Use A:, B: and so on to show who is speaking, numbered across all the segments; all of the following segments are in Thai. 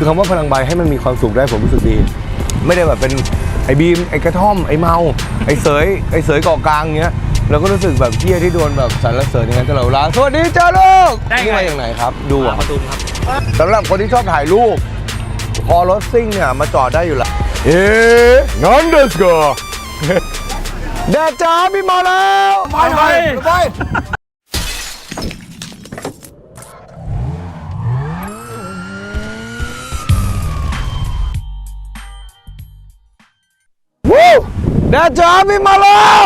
A: คือคำว่าพลังใบให้มันมีความสุขได้ผมรู้สึกดี ไม่ได้แบบเป็นไอ้บีมไอ้กระท่อมไอ้เมาไอ้เสยไอ้เสยเกาะกลางเงี้ยเราก็รู้สึกแบบเที่ยที่โดนแบบสรรเสริญอย่างนั้นตลอดเวลาสวัสดีจ้าลูก
B: ได้ไง
A: นี่มาอย่างไหนครับ ดู
B: มา
A: อะ
B: ประตูมครับ
A: สำหรับคนที่ชอบถ่ายรูปพอรถซิ่งเนี่ยมาจอดได้อยู่แล้วเอ๊ะงั้นเดสก็แดดจ้าพี่มาแล้วไปไป วู้แดดจ้าพี่มาแล้ว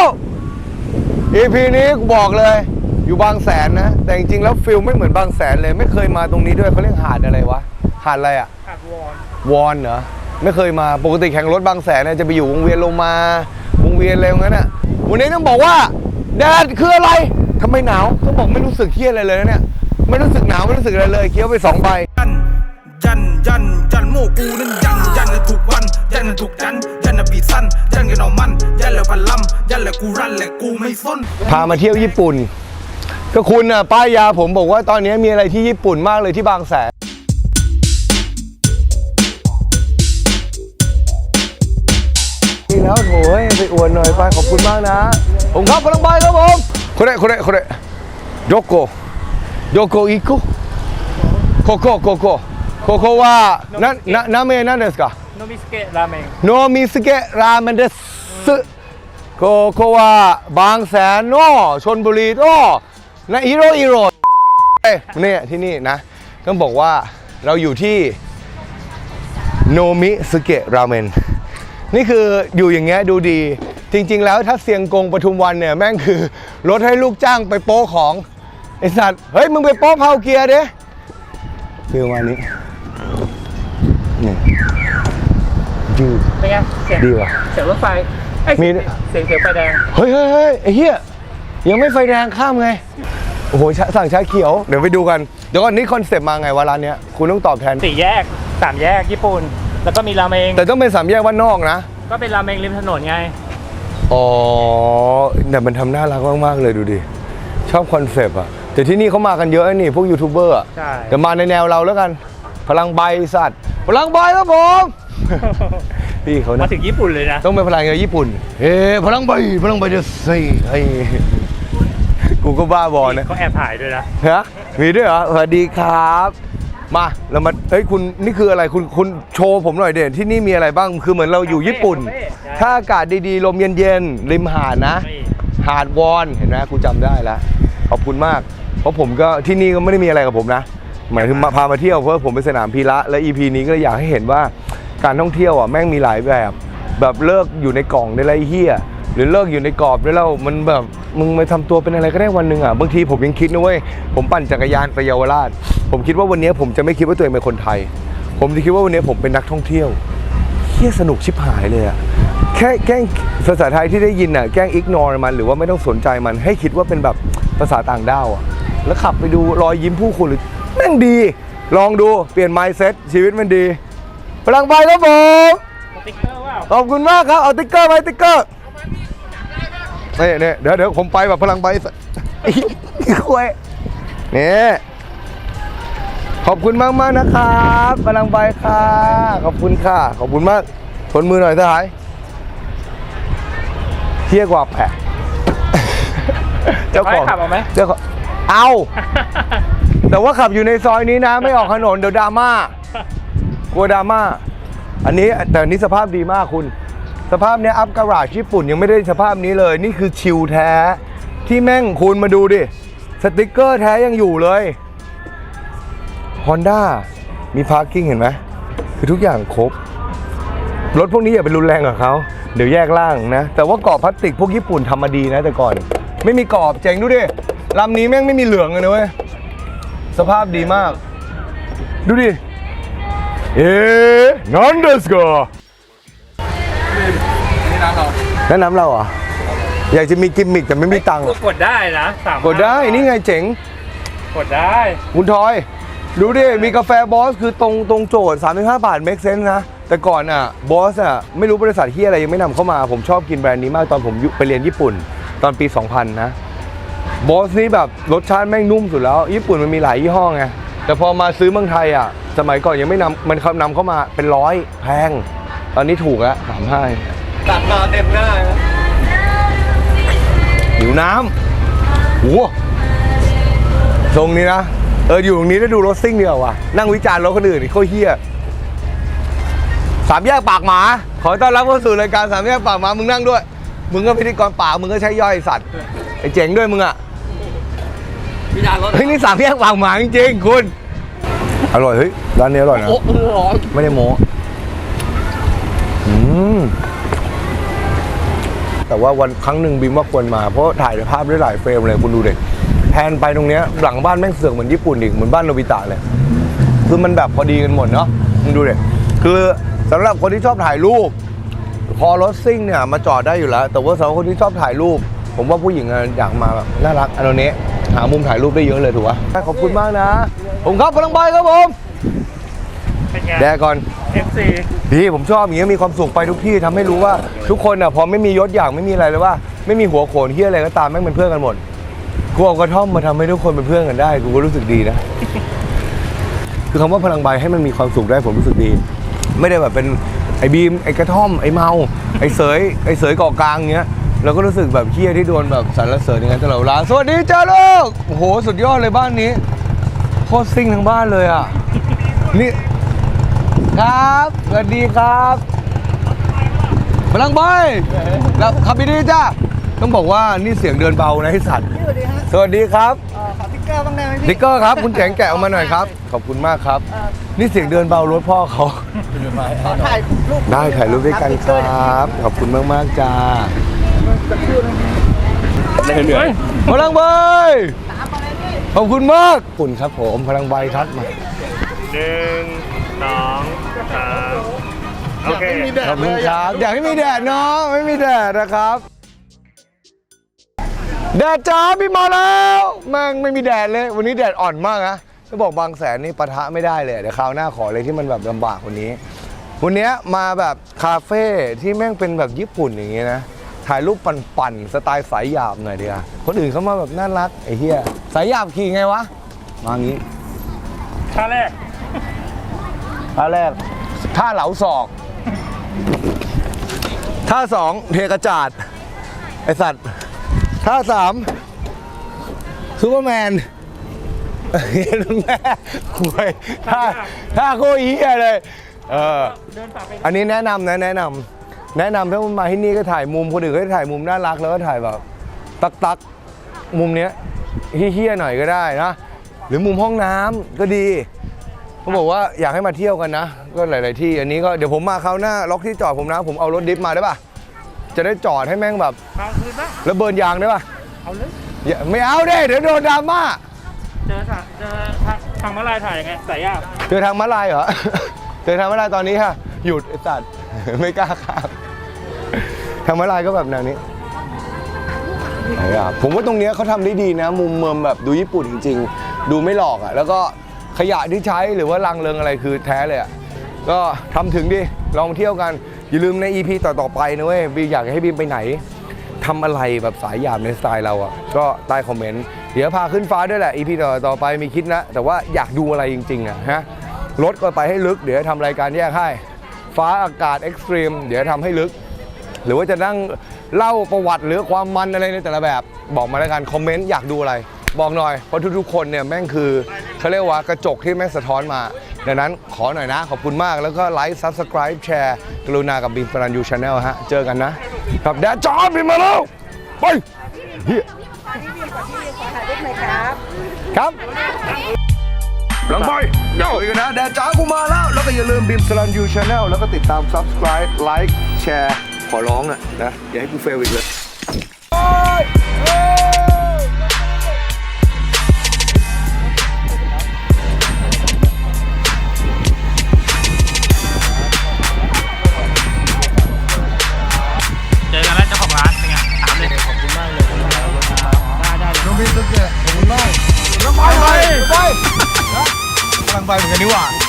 A: EP นี้กูบอกเลย อยู่บางแสนนะ แต่จริงๆแล้วฟิลไม่เหมือนบางแสนเลย ไม่เคยมาตรงนี้ด้วยเขาเรียกหาดอะไรวะ หาดอะไรอะ
B: ขาดวอน
A: วอนเหรอ ไม่เคยมา ปกติแข่งรถบางแสนเนี่ยจะไปอยู่วงเวียนลงมาวงเวียนอะไรอย่างนั้นอะวันนี้ต้องบอกว่าแดดคืออะไรทำไมหนาวต้องบอกไม่รู้สึกเครียดอะไรเลยนะเนี่ย ไม่รู้สึกหนาวไม่รู้สึกอะไรเลย เคี้ยวไปสองใบ
C: ยันยันยันยันโมกูนั้นยันยันเลยทุกวัน ยันเลยทุกจันยันนะบีสั้นยันกันเอามัน ยันเลยพันลำยันเลยกูรันเลยกูไม่สน
A: พามาเที่ยวญี่ปุ่น ก็คุณน่ะป้ายยาผมบอกว่าตอนนี้มีอะไรที่ญี่ปุ่นมากเลยที่บางแสนนี่แล้วโถยไปอวดหน่อยไปขอบคุณมากนะ ผมครับพลังใบครับผมคนไหนคนไหนคนไหนโยโกโยโกอิคุโคโคโคโคโค โคว่าなな名前何ですか
B: โนมิสเกะราเมง
A: โนมิสเกะราเมนเดสโกโกวาบางแสนโนชนบุรีโนนะฮิโรฮิโรเอ้ยเนี่ยที่นี่นะ ต้องบอกว่าเราอยู่ที่โนมิสเกะราเมน นี่คืออยู่อย่างเงี้ยดูดี จริง ๆ แล้วถ้าเซียงกงปทุมวันเนี่ย แม่งคือรถให้ลูกจ้างไปโป๊ของ ไอสัตว์ เฮ้ย มึงไปโป๊เพาเกียร์ดิคือประมาณนี้ ด
B: เป็นไงเสียง
A: ดีว่ะ
B: เสียงรถไฟเอ้ย
A: มี
B: เสียงเสียงไฟแดง
A: เฮ้ยเฮ้ยเฮ้ยไอ้เหี้ยยังไม่ไฟแดงข้ามไง โอ้โหชะสั่งชาเขียว เดี๋ยวไปดูกัน เดี๋ยวก่อนนี่คอนเซปต์มาไงวะร้านเนี้ยคุณต้องตอบแทน
B: สี่แยกสามแยกญี่ปุ่น แล้วก็มีราเมง
A: แต่ต้องเป็นสามแยกว่านนอกนะ
B: ก็เป็นราเมงริมถนนไง
A: อ๋อแต่มันทำน่ารักมาก ๆ เลยดูดิ ชอบคอนเซปต์อะแต่ที่นี่เขามากันเยอะนี่ พวกยูทูบเบอร์อะ
B: ใช่
A: แต่มาในแนวเราแล้วกัน พลังใบสัตว์ พลังใบครับผม พี่เขา
B: มา
A: นะ
B: ถึงญี่ปุ่นเลยนะ
A: ต้องเป็นพลังงานญี่ปุ่น เฮ้พลังใบพลังใบเดสไอ้กูก็บ้าบอนะ
B: เขาแอบถ่ายด้วยนะ
A: ฮะมีด้วยเหรอ สวัสดีครับ มาเรามาเฮ้ยคุณนี่คืออะไรคุณคุณโชว์ผมหน่อยเด่นที่นี่มีอะไรบ้างคือเหมือนเราอยู่ญี่ปุ่น
B: คาเฟ่คาเฟ่
A: ถ้าอากาศดีๆ ลมเย็นๆ ริมหาดนะ
B: นี่
A: หาดวอนเห็นไหมกูจำได้แล้วขอบคุณมาก เพราะผมก็ที่นี่ก็ไม่ได้มีอะไรกับผมนะ หมายถึงมาพามาเที่ยวเพราะผมเป็นสนามพีระและ EP นี้ก็เลยอยากให้เห็นว่า การท่องเที่ยวอะแม่งมีหลายแบบ แบบเลิกอยู่ในกล่องได้ไรเฮียหรือเลิกอยู่ในกรอบด้แล้วมันแบบมึงมาทำตัวเป็นอะไรก็ได้วันหนึ่งอะบางทีผมยังคิดนะเว้ยผมปั่นจักรยานไปเยาวราช ผมคิดว่าวันนี้ผมจะไม่คิดว่าตัวเองเป็นคนไทย ผมจะคิดว่าวันนี้ผมเป็นนักท่องเที่ยวเฮียสนุกชิบหายเลยอะแค่แกล้งภาษาไทยที่ได้ยินอะแกล้งอิกนอร์มันหรือว่าไม่ต้องสนใจมันให้คิดว่าเป็นแบบภาษาต่างด้าวอะแล้วขับไปดูรอยยิ้มผู้คนหรือแม่งดี ลองดูเปลี่ยน mindset ชีวิตมันดี พลังใบครับผม
B: สติ๊กเกอร์ว่า
A: ขอบคุณมากครับ เอาติ๊กเกอร์ไปติ๊กเกอร์นี่นี่เดี๋ยวเดี๋ยวผมไปแบบพลังใบสัตว์คุยนี่ขอบคุณมากมากๆนะครับพลังใบค่ะ ขอบคุณค่ะ ขอบคุณมากทนมือหน่อยสหายเที่ยกว่าแผะเจ้าของ
B: ให้ขับเอาไหม
A: เจ้าของเอา แต่ว่าขับอยู่ในซอยนี้นะ ไม่ออกถนนเดี๋ยวดราม่า กลัวดราม่าอันนี้แต่อันนี้สภาพดีมากคุณ สภาพเนี้ยอัพการาชญี่ปุ่นยังไม่ได้สภาพนี้เลย นี่คือชิลแท้ที่แม่งคุณมาดูดิ สติกเกอร์แท้ยังอยู่เลย Honda มีพาร์กิ้งเห็นไหมคือทุกอย่างครบ รถพวกนี้อย่าไปรุนแรงกับเขาเดี๋ยวแยกล่างนะ แต่ว่ากรอบพลาสติกพวกญี่ปุ่นทำมาดีนะแต่ก่อน ไม่มีกรอบเจ๋งดูดิลำนี้แม่งไม่มีเหลืองเลยนะเว้ยสภาพดีมาก ดูดิ เอ๊ะนั่นเดสกแนะนำเราเหรอะอยากจะมีกิมมิคแต่ไม่มีตังค์
B: กดได้นะสาม
A: กดได้นี่ไงเจ๋ง
B: กดได้
A: คุณทอย ดูดิ มีกาแฟบอสคือตรงตรงโจทย์ 35 บาท make sense นะ แต่ก่อนอะบอสอะไม่รู้บริษัทที่อะไรยังไม่นำเข้ามา ผมชอบกินแบรนด์นี้มากตอนผมอยู่ไปเรียนญี่ปุ่นตอนปี 2000 นะบอสนี่แบบรสชาติแม่งนุ่มสุดแล้ว ญี่ปุ่นมันมีหลายยี่ห้อไงแต่พอมาซื้อเมืองไทยอะ สมัยก่อนยังไม่นำมันเขานำเข้ามาเป็นร้อยแพง ตอนนี้ถูกแล้วสามห้า
D: ตัดมาเต็มหน้านะ
A: หิวน้ำโหทรงนี้นะ เอออยู่ตรงนี้ได้ดูรถซิ่งเดียวว่ะ นั่งวิจารณ์รถคนอื่นนี่โคตรเฮี้ยสามแยกปากหมา ขอต้อนรับเข้าสู่รายการสามแยกปากหมา มึงนั่งด้วย มึงก็พิธีกรปาก มึงก็ใช้ย่อยไอ้สัตว์ไอ้เจ๋งด้วยมึงอะ
D: พี่ดานรถ
A: เฮ้ยนี่สามแยกปากหมาจริงๆคุณ อร่อยเฮ้ยร้านนี้อร่อยนะ
D: โอ้โหร้อน
A: ไม่ได้โม้อืมแต่ว่าวันครั้งหนึ่งบิมว่าควรมา เพราะถ่ายภาพได้หลายเฟรมเลยคุณดูเด็กแพนไปตรงเนี้ยหลังบ้านแม่งเสือกเหมือนญี่ปุ่นอีกเหมือนบ้านโนบิตะเลยคือมันแบบพอดีกันหมดเนาะมึงดูเด็กคือสำหรับคนที่ชอบถ่ายรูป พอรถซิ่งเนี่ยมาจอดได้อยู่แล้ว แต่ว่าสำหรับคนที่ชอบถ่ายรูป ผมว่าผู้หญิงอะอยากมาแบบน่ารักอันนี้ หามุมถ่ายรูปได้เยอะเลยถูกปะขอบคุณมากนะ ผมครับพลังใบครับผม
B: เป็นไง
A: แดกก่อน
B: FC
A: พี่ผมชอบอย่างเงี้ยมีความสุขไปทุกที่ทำให้รู้ว่าทุกคนอะพอไม่มียศอย่างไม่มีอะไรเลยว่า ไม่มีหัวโขนเฮียอะไรก็ตามแม่งเป็นเพื่อนกันหมดกูเอากระท่อมมาทำให้ทุกคนเป็นเพื่อนกันได้กูก็รู้สึกดีนะ คือคำว่าพลังใบให้มันมีความสุขได้ผมรู้สึกดี ไม่ได้แบบเป็นไอ้บีมไอ้กระท่อมไอ้เมา ไอ้เสยไอ้เสยเกาะกลางเงี้ย เราก็รู้สึกแบบเฮียที่โดนแบบสรรเสริญอย่างนั้นตลอดเวลาสวัสดีจ้าลูกโอ้โหสุดยอดเลยบ้านนี้โคตรซิ่งทั้งบ้านเลยอะนี่ครับสวัสดีครับพลังบอยแล้วขับดีๆจ้าต้องบอกว่านี่เสียงเดินเบานะไอ้สัตว์
D: สวัสดีฮะ
A: สวัสดีครับ
D: เอ่อขอติ๊กเกอร์บ้างได้ไหม
A: ส
D: พี่
A: ติ๊กเกอร์ครับคุณแจงแกะออกมาหน่อยครับขอบคุณมากครับนี่เสียงเดินเบารถพ่อเขา
D: ขอถ่ายรูป
A: ได้ถ่ายรูปด้วยกันครับ ขอบคุณมาก ๆ จ้า
B: เหนื่อย
A: พลังใบขอบคุณมากขอบคุณครับผมพลังใบครับมา
B: หนึ่งสองสามโอเค
A: ขอบคุณครับ อยากให้มีแดดเนาะไม่มีแดดนะครับแดดจ้าพี่มาแล้วแม่งไม่มีแดดเลย วันนี้แดดอ่อนมากนะจะบอกบางแสนนี่ปะทะไม่ได้เลยเดี๋ยวคราวหน้าขอเลยที่มันแบบลำบากกว่านี้ วันเนี้ยมาแบบคาเฟ่ที่แม่งเป็นแบบญี่ปุ่นอย่างเงี้ยนะ ถ่ายรูปปั่นๆสไตล์สายหยาบหน่อยดีกว่าคนอื่นเขามาแบบน่ารักไอ้เหี้ยสายหยาบขี่ไงวะ มางี้
B: ท่าแรก
A: ท่าแรกท่าเหลาศอกท่าสองเทกระจาดไอสัตว์ท่าสามซูเปอร์แมนเห็นแม่คุยท่าท่าโคตรเฮียเลยเออ
B: เดินฝ่าไป
A: อันนี้แนะนำนะแนะนำ แนะนำถ้ามาที่นี่ก็ถ่ายมุมคนอื่นก็ถ่ายมุมน่ารักแล้วก็ถ่ายแบบตักตักๆมุมเนี้ยเฮี้ยๆหน่อยก็ได้นะ หรือมุมห้องน้ำก็ดีเขาบอกว่าอยากให้มาเที่ยวกันนะ ก็หลาย ๆ ที่อันนี้ก็เดี๋ยวผมมาคราวหน้าล็อกที่จอดผมนะ ผมเอารถดิฟมาได้ป่ะจะได้จอดให้แม่งแบบ
B: กลางคืนนะ
A: แล้วเบิร์นยางได้ป่ะ
B: เอาเลย
A: อย่าไม่เอาเด้เดี๋ยวโดนดราม่า
B: เจอทางเจอทางทางมาลายถ่ายยังไงสายยาก
A: เจอทางม้าลายเหรอเจอทางม้าลายตอนนี้ค่ะหยุดไอ้สัตว์ ไม่กล้าข้ามทางม้าลายก็แบบแนวนี้ไหนอะผมว่าตรงเนี้ยเขาทำได้ดีนะ มุมเมืองแบบดูญี่ปุ่นจริง ๆ ดูไม่หลอกอะ แล้วก็ขยะที่ใช้หรือว่ารังเริงอะไรคือแท้เลยอะ ก็ทำถึงดิ ลองเที่ยวกัน อย่าลืมใน EP ต่อ ๆ ไปนะเว้ยบีอยากให้บีมไปไหนทำอะไรแบบสายหยาบในสไตล์เราอะ ก็ใต้คอมเมนต์ เดี๋ยวพาขึ้นฟ้าด้วยแหละ EP ต่อต่อไปมีคิดนะ แต่ว่าอยากดูอะไรจริง ๆอะฮะรถก็ไปให้ลึกเดี๋ยวทำรายการแยกให้ ฟ้าอากาศเอ็กซ์ตรีมเดี๋ยวทำให้ลึก หรือว่าจะนั่งเล่าประวัติหรือความมันอะไรในแต่ละแบบ บอกมาแล้วกันคอมเมนต์อยากดูอะไร บอกหน่อยเพราะทุกๆคนเนี่ยแม่งคือเขาเรียกว่ากระจกที่แม่งสะท้อนมา ดังนั้นขอหน่อยนะ ขอบคุณมากแล้วก็ไลค์ Subscribe แชร์กรุณากับบิมปรันยูชาแนลฮะเจอกันนะครับแดดจอนบิมมาแล้วไปเฮีย
D: ถ่ายรูปหน่อยครับ
A: ครับห ลังไปเดี๋ยวกันนะแดดจ้ากูมาแล้ว แล้วก็อย่าลืมบิมสลันยูชาแนลแล้วก็ติดตาม Subscribe ไลค์แชร์ขอร้องอะนะ อย่าให้กูเฟลอีกเลย
B: องบิ
A: นตุ๊